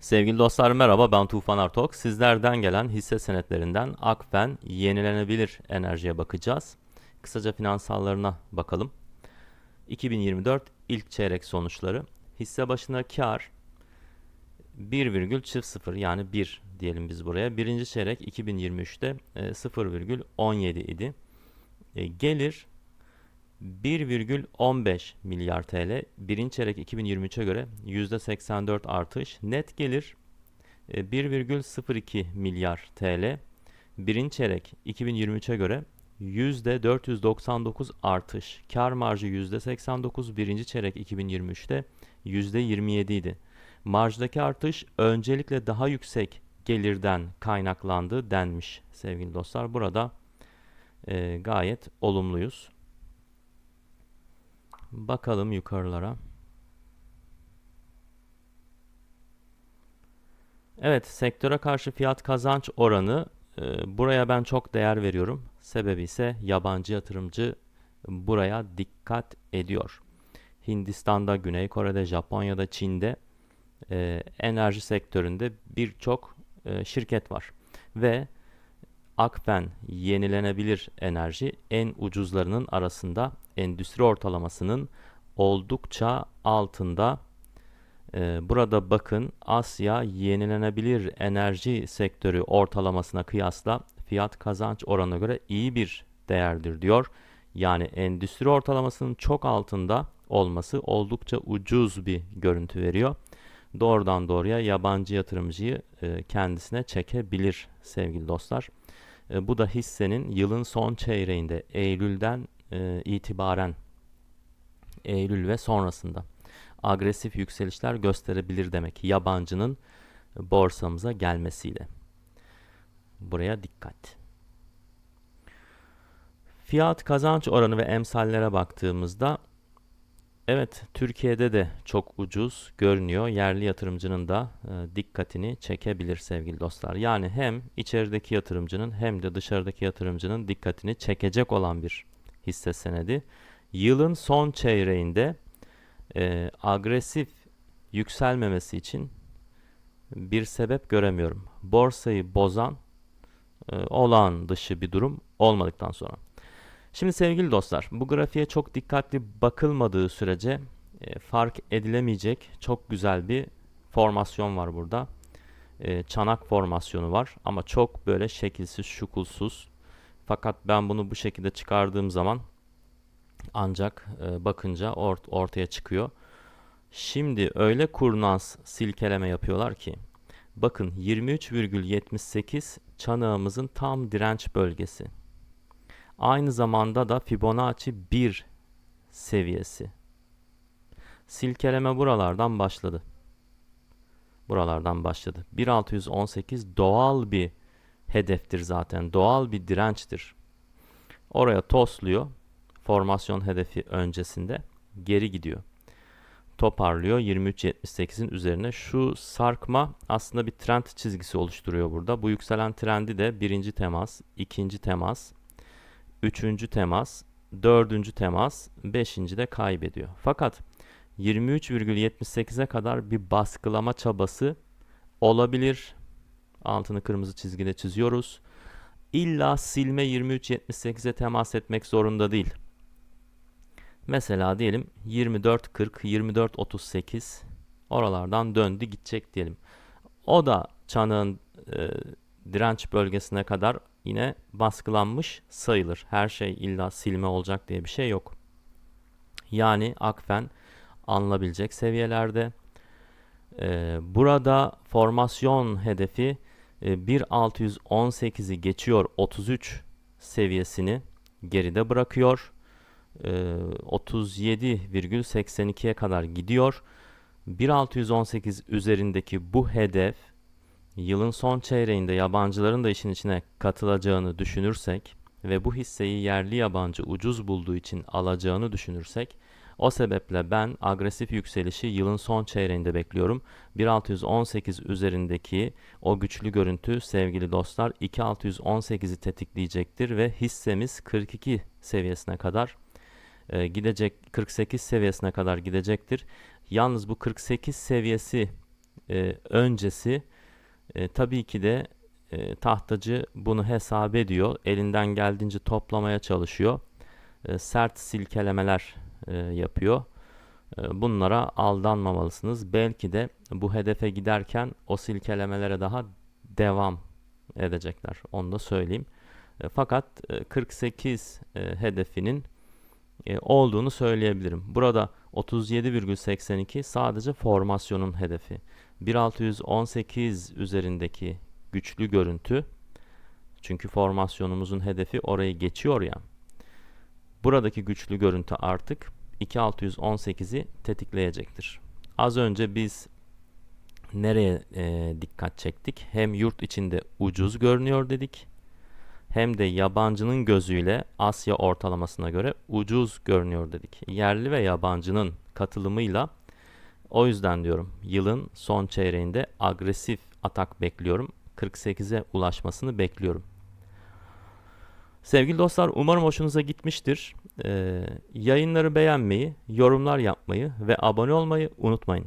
Sevgili dostlar merhaba ben Tufan Artok. Sizlerden gelen hisse senetlerinden Akfen yenilenebilir enerjiye bakacağız. Kısaca finansallarına bakalım. 2024 ilk çeyrek sonuçları. Hisse başına kar 1,00 yani 1 diyelim biz buraya. Birinci çeyrek 2023'te e, 0,17 idi. E, Gelir 1,15 milyar TL. Birinci çeyrek 2023'e göre %84 artış. Net gelir e, 1,02 milyar TL. Birinci çeyrek 2023'e göre %499 artış. Kar marjı %89. Birinci çeyrek 2023'te %27 idi. Marjdaki artış öncelikle daha yüksek gelirden kaynaklandı denmiş sevgili dostlar. Burada e, gayet olumluyuz. Bakalım yukarılara. Evet, sektöre karşı fiyat kazanç oranı e, buraya ben çok değer veriyorum. Sebebi ise yabancı yatırımcı buraya dikkat ediyor. Hindistan'da, Güney Kore'de, Japonya'da, Çin'de e, enerji sektöründe birçok e, şirket var. Ve Akfen yenilenebilir enerji en ucuzlarının arasında endüstri ortalamasının oldukça altında. Ee, burada bakın Asya yenilenebilir enerji sektörü ortalamasına kıyasla fiyat kazanç oranına göre iyi bir değerdir diyor. Yani endüstri ortalamasının çok altında olması oldukça ucuz bir görüntü veriyor. Doğrudan doğruya yabancı yatırımcıyı e, kendisine çekebilir sevgili dostlar. E, bu da hissenin yılın son çeyreğinde Eylül'den e, itibaren Eylül ve sonrasında agresif yükselişler gösterebilir demek. Yabancının borsamıza gelmesiyle. Buraya dikkat. Fiyat kazanç oranı ve emsallere baktığımızda Evet, Türkiye'de de çok ucuz görünüyor. Yerli yatırımcının da e, dikkatini çekebilir sevgili dostlar. Yani hem içerideki yatırımcının hem de dışarıdaki yatırımcının dikkatini çekecek olan bir hisse senedi. Yılın son çeyreğinde e, agresif yükselmemesi için bir sebep göremiyorum. Borsayı bozan e, olağan dışı bir durum olmadıktan sonra. Şimdi sevgili dostlar, bu grafiğe çok dikkatli bakılmadığı sürece e, fark edilemeyecek çok güzel bir formasyon var burada. E, çanak formasyonu var ama çok böyle şekilsiz, şukulsuz. Fakat ben bunu bu şekilde çıkardığım zaman ancak e, bakınca ort ortaya çıkıyor. Şimdi öyle kurnaz silkeleme yapıyorlar ki bakın 23,78 çanağımızın tam direnç bölgesi. Aynı zamanda da Fibonacci 1 seviyesi. Silkeleme buralardan başladı. Buralardan başladı. 1618 doğal bir hedeftir zaten. Doğal bir dirençtir. Oraya tosluyor. Formasyon hedefi öncesinde geri gidiyor. Toparlıyor 23.78'in üzerine. Şu sarkma aslında bir trend çizgisi oluşturuyor burada. Bu yükselen trendi de birinci temas, ikinci temas, üçüncü temas, dördüncü temas, beşinci de kaybediyor. Fakat 23,78'e kadar bir baskılama çabası olabilir. Altını kırmızı çizgide çiziyoruz. İlla silme 23.78'e temas etmek zorunda değil. Mesela diyelim 24.40, 24.38 oralardan döndü gidecek diyelim. O da çanağın e, direnç bölgesine kadar yine baskılanmış sayılır. Her şey illa silme olacak diye bir şey yok. Yani akfen alınabilecek seviyelerde. Ee, burada formasyon hedefi 1.618'i geçiyor 33 seviyesini geride bırakıyor. E, 37,82'ye kadar gidiyor. 1.618 üzerindeki bu hedef yılın son çeyreğinde yabancıların da işin içine katılacağını düşünürsek ve bu hisseyi yerli yabancı ucuz bulduğu için alacağını düşünürsek o sebeple ben agresif yükselişi yılın son çeyreğinde bekliyorum. 1618 üzerindeki o güçlü görüntü sevgili dostlar 2618'i tetikleyecektir ve hissemiz 42 seviyesine kadar e, gidecek 48 seviyesine kadar gidecektir. Yalnız bu 48 seviyesi e, öncesi e, tabii ki de e, tahtacı bunu hesap ediyor. Elinden geldiğince toplamaya çalışıyor. E, sert silkelemeler e, yapıyor. E, bunlara aldanmamalısınız. Belki de bu hedefe giderken o silkelemelere daha devam edecekler. Onu da söyleyeyim. E, fakat e, 48 e, hedefinin e, olduğunu söyleyebilirim. Burada 37,82 sadece formasyonun hedefi. 1618 üzerindeki güçlü görüntü çünkü formasyonumuzun hedefi orayı geçiyor ya. Buradaki güçlü görüntü artık 2618'i tetikleyecektir. Az önce biz nereye e, dikkat çektik? Hem yurt içinde ucuz görünüyor dedik. Hem de yabancının gözüyle Asya ortalamasına göre ucuz görünüyor dedik. Yerli ve yabancının katılımıyla o yüzden diyorum yılın son çeyreğinde agresif atak bekliyorum. 48'e ulaşmasını bekliyorum. Sevgili dostlar umarım hoşunuza gitmiştir. Ee, yayınları beğenmeyi, yorumlar yapmayı ve abone olmayı unutmayın.